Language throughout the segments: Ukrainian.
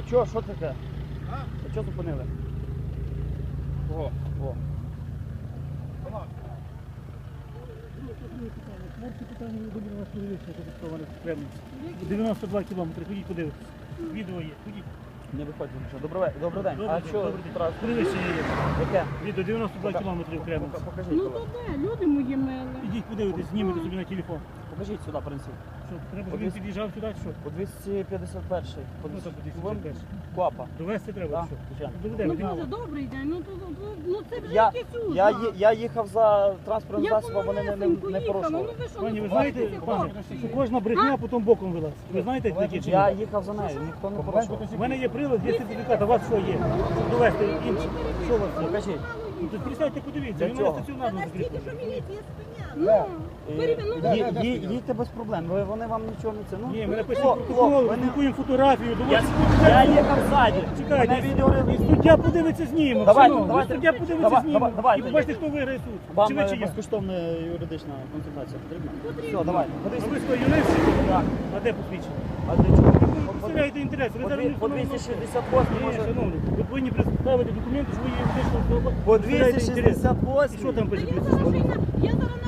А чо, що таке? А? А чо зупинили? Кого? О. Хлопці питання не вас перевірити, що тут схований 92 кілометри, ходіть подивитися. Відео є, ходіть. Не виходьте нічого. Добрий, ве- добрий день. Добрий а день, що добрий день. Перевищення є. Яке? Відео 92 кілометри в Кремниці. Покажіть, Ну то де, люди мої мили. Ідіть подивитись, знімете собі на телефон. Покажіть сюди, принцип. Що, треба, щоб Подивись. він під'їжджав сюди, чи що? По 251 по Ну, то 251 251. Квапа. Довести треба, Так, що? звичайно. Ну йдемо. Боже, добрий день. Ну то то- ну це вже Я, якесь ужас. я, ї- я їхав за транспортним Я засобом, вони не, не, не їхала. порушували. Ну ви що, Пані, ви ну, знаєте, хлопці, що кожна брехня потім боком вилазить. Ви знаєте таке чи Я ні? їхав за нею, ніхто не порушував. У мене є прилад, є сертифікат, а у вас що є? Щоб довести інше. Що у вас є? Покажіть. Ну, то присядьте, подивіться, Для він у нас чого? стаціонарно Та настільки, що закріплений. міліція Е, Ну, ну, ви- Їдьте без проблем, ви- вони вам нічого не це. Ну, Ні, ми напишемо хлоп, протокол, ви не- друкуємо фотографію, Я, доводимо. я їхав ззаді. Чекайте, відео і суддя подивиться знімок. Давайте, шановний, давайте. суддя подивиться Давай, знімок. давай, давайте. І побачите, хто виграє суд. Вам Чи ви, чи е, я? безкоштовна юридична консультація потрібна? Все, давай. А ви що, юрист? Так. А де посвідчення? А для чого? Ви представляєте інтерес. Ви По зараз дві- не По встановлено- 268 Ні, може. шановний, ви повинні представити документи, що ви є юридична особа. По представляєте інтерес. 268. І що там Та пише? я зараз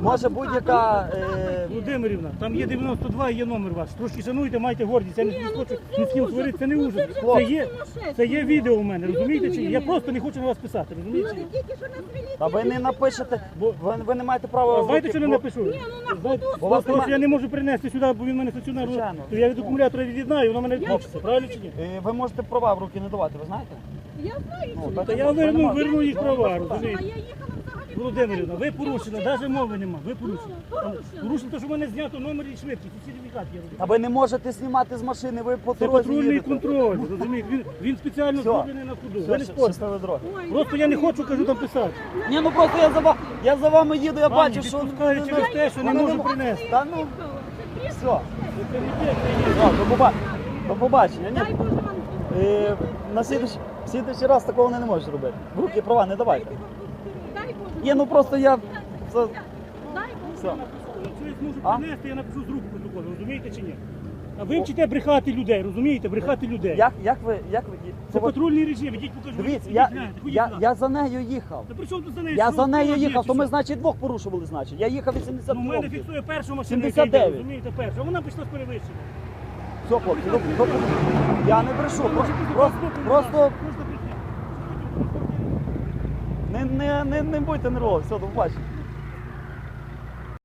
Може будь-яка. Ну, е, Володимирівна, там є 92 і є номер ваш. Трошки шануйте, майте гордість. Я не Ні, ну хочу це ні з ким ужас. це не Ну, ужас. це вже Це є, сумасшедший. це є відео у мене, розумієте? чи ні? Я просто не хочу на вас писати, Ну, розумієте? не тільки, що нас міліція. Та ви не напишете, бо ви, ви не маєте права. А знаєте, що не бо- напишу? Ні, ну на ходу Бо вас нема- я не можу принести сюди, бо він в мене стаціонарно. Звичайно. То я від акумулятора від'єднаю, воно мене відключиться, правильно чи ні? Е, Ви можете права в руки не давати, ви знаєте? Я знаю, Ну, що так Та я верну, верну їх права, А розумієте? я їхала взагалі. Володимирівна, ви порушили, навіть мови нема, ви порушили. Ну, Там порушили. Те, що в мене знято номер і швидкість, і сертифікат є. Та ви не можете знімати з машини, ви по Це дорозі патрульний їдете. контроль, розумієте? Він, він спеціально зроблений на ходу. Ви Все, не щ- спорте. щасливої дороги. Просто я не хочу, кажу, там писати. Ні, ну просто я за вами, я за вами їду, я бачу, що... відпускаю ну, через ну, те, що не вони можу принести. Та ну, все. Є. Все, до поба- До побачення. Дай Боже вам. е, на слідуючий слідуючий раз такого вони не можуть робити. В руки права не давайте. Ні, ну просто я... Це... Все. Якщо я зможу А? принести, я напишу з рук протокол, розумієте чи ні? А ви вчите брехати людей, розумієте? Брехати людей. Як, як ви... Як ви... Це от- патрульний режим, ідіть покажу. Дивіться, я, я, я за нею їхав. Та при чому тут за нею? Я Що за нею їхав, то ми, значить, двох порушували, значить. Я їхав 80 Ну, у мене фіксує яка йде, 79. розумієте, перша. А вона пішла з перевищення. Все, хлопці, до- до- я не брешу, просто, просто, просто. Не, не, не, не будьте нервові, все, до.